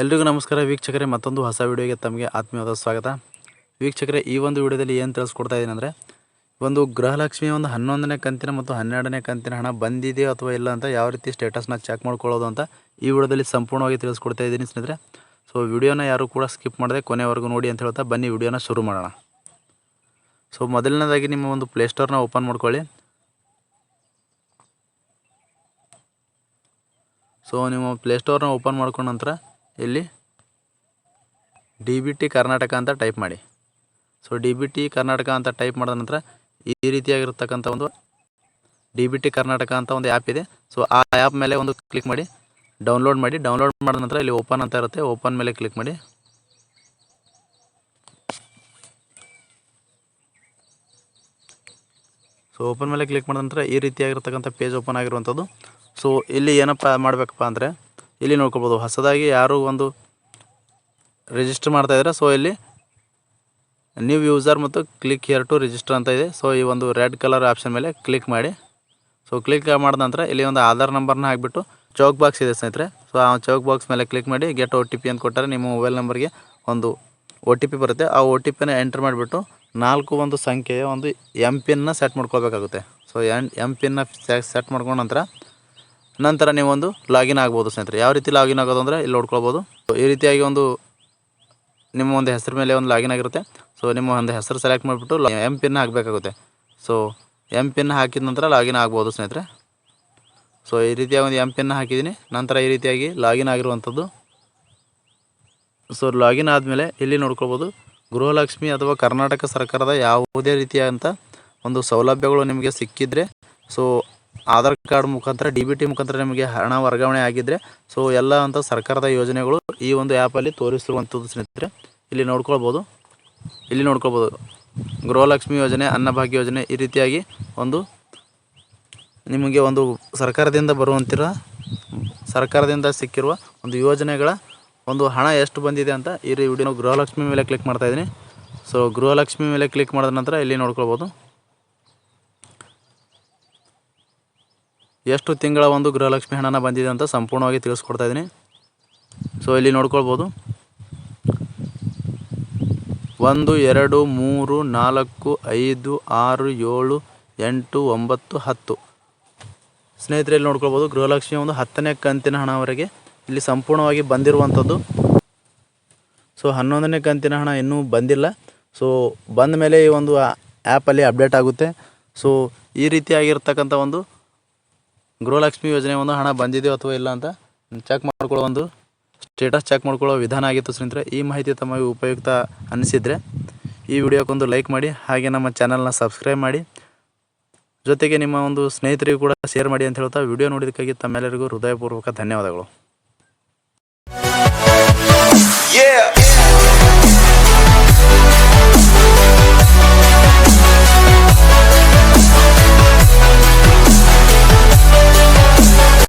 ಎಲ್ರಿಗೂ ನಮಸ್ಕಾರ. ವೀಕ್ಷಕರೇ, ಮತ್ತೊಂದು ಹೊಸ ವಿಡಿಯೋಗೆ ತಮಗೆ ಆತ್ಮೀಯವಾದ ಸ್ವಾಗತ. ವೀಕ್ಷಕರೇ, ಈ ಒಂದು ವಿಡಿಯೋದಲ್ಲಿ ಏನು ತಿಳಿಸ್ಕೊಡ್ತಾ ಇದ್ದೀನಿ ಅಂದರೆ, ಒಂದು ಗೃಹಲಕ್ಷ್ಮಿ ಒಂದು ಹನ್ನೊಂದನೇ ಕಂತಿನ ಮತ್ತು ಹನ್ನೆರಡನೇ ಕಂತಿನ ಹಣ ಬಂದಿದೆಯೋ ಅಥವಾ ಇಲ್ಲ ಅಂತ ಯಾವ ರೀತಿ ಸ್ಟೇಟಸ್ನ ಚೆಕ್ ಮಾಡ್ಕೊಳ್ಳೋದು ಅಂತ ಈ ವಿಡಿಯೋದಲ್ಲಿ ಸಂಪೂರ್ಣವಾಗಿ ತಿಳಿಸ್ಕೊಡ್ತಾ ಇದ್ದೀನಿ ಸ್ನೇಹಿತರೆ. ಸೊ ವಿಡಿಯೋನ ಯಾರು ಕೂಡ ಸ್ಕಿಪ್ ಮಾಡದೆ ಕೊನೆವರೆಗೂ ನೋಡಿ ಅಂತ ಹೇಳ್ತಾ ಬನ್ನಿ, ವಿಡಿಯೋನ ಶುರು ಮಾಡೋಣ. ಸೊ ಮೊದಲನೇದಾಗಿ ನಿಮ್ಮ ಒಂದು ಪ್ಲೇಸ್ಟೋರ್ನ ಓಪನ್ ಮಾಡ್ಕೊಳ್ಳಿ. ಸೊ ನಿಮ್ಮ ಪ್ಲೇಸ್ಟೋರ್ನ ಓಪನ್ ಮಾಡ್ಕೊಂಡ ನಂತರ ಇಲ್ಲಿ ಡಿ ಬಿ ಟಿ ಕರ್ನಾಟಕ ಅಂತ ಟೈಪ್ ಮಾಡಿ. So D B T Karnataka ಅಂತ ಟೈಪ್ ಮಾಡಿದ ನಂತರ ಈ ರೀತಿಯಾಗಿರ್ತಕ್ಕಂಥ ಒಂದು ಡಿ ಬಿ ಟಿ ಕರ್ನಾಟಕ ಅಂತ ಒಂದು ಆ್ಯಪ್ ಇದೆ. ಸೊ ಆ ಆ್ಯಪ್ ಮೇಲೆ ಒಂದು ಕ್ಲಿಕ್ ಮಾಡಿ ಡೌನ್ಲೋಡ್ ಮಾಡಿ. ಡೌನ್ಲೋಡ್ ಮಾಡಿದ ನಂತರ ಇಲ್ಲಿ ಓಪನ್ ಅಂತ ಇರುತ್ತೆ. ಓಪನ್ ಮೇಲೆ ಕ್ಲಿಕ್ ಮಾಡಿ. ಸೊ ಓಪನ್ ಮೇಲೆ ಕ್ಲಿಕ್ ಮಾಡಿದ ನಂತರ ಈ ರೀತಿಯಾಗಿರ್ತಕ್ಕಂಥ ಪೇಜ್ ಓಪನ್ ಆಗಿರುವಂಥದ್ದು. ಸೊ ಇಲ್ಲಿ ಏನಪ್ಪ ಮಾಡಬೇಕಪ್ಪ ಅಂದರೆ ಇಲ್ಲಿ ನೋಡ್ಕೊಬೋದು ಹೊಸದಾಗಿ ಯಾರು ಒಂದು ರಿಜಿಸ್ಟರ್ ಮಾಡ್ತಾ ಇದ್ದಾರೆ ಸೊ ಇಲ್ಲಿ ನ್ಯೂ ಯೂಸರ್ ಮತ್ತು ಕ್ಲಿಕ್ ಹಿಯರ್ ಟು ರಿಜಿಸ್ಟರ್ ಅಂತ ಇದೆ. ಸೊ ಈ ಒಂದು ರೆಡ್ ಕಲರ್ ಆಪ್ಷನ್ ಮೇಲೆ ಕ್ಲಿಕ್ ಮಾಡಿ. ಸೊ ಕ್ಲಿಕ್ ಮಾಡಿದ ನಂತರ ಇಲ್ಲಿ ಒಂದು ಆಧಾರ್ ನಂಬರ್ನ ಹಾಕಿಬಿಟ್ಟು ಚೌಕ್ ಬಾಕ್ಸ್ ಇದೆ ಸ್ನೇಹಿತರೆ. ಸೊ ಆ ಚೌಕ್ ಬಾಕ್ಸ್ ಮೇಲೆ ಕ್ಲಿಕ್ ಮಾಡಿ ಗೆಟ್ ಒ ಟಿ ಪಿ ಅಂತ ಕೊಟ್ಟರೆ ನಿಮ್ಮ ಮೊಬೈಲ್ ನಂಬರ್ಗೆ ಒಂದು ಒ ಟಿ ಪಿ ಬರುತ್ತೆ. ಆ ಒ ಟಿ ಪಿನ ಎಂಟ್ರ್ ಮಾಡಿಬಿಟ್ಟು ನಾಲ್ಕು ಒಂದು ಸಂಖ್ಯೆಯ ಒಂದು ಎಂ ಪಿನ್ನ ಸೆಟ್ ಮಾಡ್ಕೋಬೇಕಾಗುತ್ತೆ ಸೊ ಎಂ ಪಿನ್ನ ಸೆಟ್ ಮಾಡ್ಕೊಂಡ ನಂತರ ನಂತರ ನೀವೊಂದು ಲಾಗಿನ್ ಆಗ್ಬೋದು ಸ್ನೇಹಿತರೆ. ಯಾವ ರೀತಿ ಲಾಗಿನ್ ಆಗೋದು ಅಂದರೆ ಇಲ್ಲಿ ನೋಡ್ಕೊಳ್ಬೋದು. ಈ ರೀತಿಯಾಗಿ ಒಂದು ನಿಮ್ಮ ಒಂದು ಹೆಸರು ಮೇಲೆ ಒಂದು ಲಾಗಿನ್ ಆಗಿರುತ್ತೆ. ಸೊ ನಿಮ್ಮ ಒಂದು ಹೆಸರು ಸೆಲೆಕ್ಟ್ ಮಾಡಿಬಿಟ್ಟು ಎಂ ಪಿನ್ ಹಾಕಬೇಕಾಗುತ್ತೆ. ಸೊ ಎಂ ಪಿನ್ ಹಾಕಿದ ನಂತರ ಲಾಗಿನ್ ಆಗ್ಬೋದು ಸ್ನೇಹಿತರೆ. ಸೊ ಈ ರೀತಿಯಾಗಿ ಒಂದು ಎಂ ಪಿನ್ ಹಾಕಿದ್ದೀನಿ. ನಂತರ ಈ ರೀತಿಯಾಗಿ ಲಾಗಿನ್ ಆಗಿರುವಂಥದ್ದು. ಸೊ ಲಾಗಿನ್ ಆದಮೇಲೆ ಇಲ್ಲಿ ನೋಡ್ಕೊಳ್ಬೋದು. ಗೃಹಲಕ್ಷ್ಮಿ ಅಥವಾ ಕರ್ನಾಟಕ ಸರ್ಕಾರದ ಯಾವುದೇ ರೀತಿಯಾದಂಥ ಒಂದು ಸೌಲಭ್ಯಗಳು ನಿಮಗೆ ಸಿಕ್ಕಿದರೆ ಸೊ ಆಧಾರ್ ಕಾರ್ಡ್ ಮುಖಾಂತರ, ಡಿ ಬಿ ಟಿ ಮುಖಾಂತರ ನಿಮಗೆ ಹಣ ವರ್ಗಾವಣೆ ಆಗಿದ್ರೆ ಸೊ ಎಲ್ಲ ಅಂತ ಸರ್ಕಾರದ ಯೋಜನೆಗಳು ಈ ಒಂದು ಆ್ಯಪಲ್ಲಿ ತೋರಿಸಿರುವಂಥದ್ದು ಸ್ನೇಹಿತರೆ. ಇಲ್ಲಿ ನೋಡ್ಕೊಳ್ಬೋದು. ಇಲ್ಲಿ ನೋಡ್ಕೊಳ್ಬೋದು. ಗೃಹಲಕ್ಷ್ಮಿ ಯೋಜನೆ, ಅನ್ನಭಾಗ್ಯ ಯೋಜನೆ ಈ ರೀತಿಯಾಗಿ ಒಂದು ನಿಮಗೆ ಒಂದು ಸರ್ಕಾರದಿಂದ ಬರುವಂತಿರ, ಸರ್ಕಾರದಿಂದ ಸಿಕ್ಕಿರುವ ಒಂದು ಯೋಜನೆಗಳ ಒಂದು ಹಣ ಎಷ್ಟು ಬಂದಿದೆ ಅಂತ ಈ ವಿಡಿಯೋ ಗೃಹಲಕ್ಷ್ಮಿ ಮೇಲೆ ಕ್ಲಿಕ್ ಮಾಡ್ತಾ ಇದ್ದೀನಿ. ಸೊ ಗೃಹಲಕ್ಷ್ಮಿ ಮೇಲೆ ಕ್ಲಿಕ್ ಮಾಡಿದ ನಂತರ ಇಲ್ಲಿ ನೋಡ್ಕೊಳ್ಬೋದು. ಎಷ್ಟು ತಿಂಗಳ ಒಂದು ಗೃಹಲಕ್ಷ್ಮಿ ಹಣನ ಬಂದಿದೆ ಅಂತ ಸಂಪೂರ್ಣವಾಗಿ ತಿಳಿಸ್ಕೊಡ್ತಾ ಇದ್ದೀನಿ. ಸೊ ಇಲ್ಲಿ ನೋಡ್ಕೊಳ್ಬೋದು. ಒಂದು, ಎರಡು, ಮೂರು, ನಾಲ್ಕು, ಐದು, ಆರು, ಏಳು, ಎಂಟು, ಒಂಬತ್ತು, ಹತ್ತು. ಸ್ನೇಹಿತರೆ, ಇಲ್ಲಿ ನೋಡ್ಕೊಳ್ಬೋದು, ಗೃಹಲಕ್ಷ್ಮಿ ಒಂದು ಹತ್ತನೇ ಕಂತಿನ ಹಣವರೆಗೆ ಇಲ್ಲಿ ಸಂಪೂರ್ಣವಾಗಿ ಬಂದಿರುವಂಥದ್ದು. ಸೊ ಹನ್ನೊಂದನೇ ಕಂತಿನ ಹಣ ಇನ್ನೂ ಬಂದಿಲ್ಲ. ಸೊ ಬಂದ ಮೇಲೆ ಈ ಒಂದು ಆ್ಯಪಲ್ಲಿ ಅಪ್ಡೇಟ್ ಆಗುತ್ತೆ. ಸೊ ಈ ರೀತಿಯಾಗಿರ್ತಕ್ಕಂಥ ಒಂದು ಗೃಹಲಕ್ಷ್ಮಿ ಯೋಜನೆ ಒಂದು ಹಣ ಬಂದಿದೆಯೋ ಅಥವಾ ಇಲ್ಲ ಅಂತ ಚೆಕ್ ಮಾಡ್ಕೊಳ್ಳೋ ಒಂದು ಸ್ಟೇಟಸ್ ಚೆಕ್ ಮಾಡ್ಕೊಳ್ಳೋ ವಿಧಾನ ಆಗಿತ್ತು ಸ್ನೇಹಿತರೆ. ಈ ಮಾಹಿತಿ ತಮಗೆ ಉಪಯುಕ್ತ ಅನಿಸಿದರೆ ಈ ವಿಡಿಯೋಕ್ಕೊಂದು ಲೈಕ್ ಮಾಡಿ, ಹಾಗೆ ನಮ್ಮ ಚಾನಲ್ನ ಸಬ್ಸ್ಕ್ರೈಬ್ ಮಾಡಿ. ಜೊತೆಗೆ ನಿಮ್ಮ ಒಂದು ಸ್ನೇಹಿತರಿಗೂ ಕೂಡ ಶೇರ್ ಮಾಡಿ ಅಂತ ಹೇಳ್ತಾ ವಿಡಿಯೋ ನೋಡಿದ್ದಕ್ಕಾಗಿ ತಮ್ಮೆಲ್ಲರಿಗೂ ಹೃದಯಪೂರ್ವಕ ಧನ್ಯವಾದಗಳು.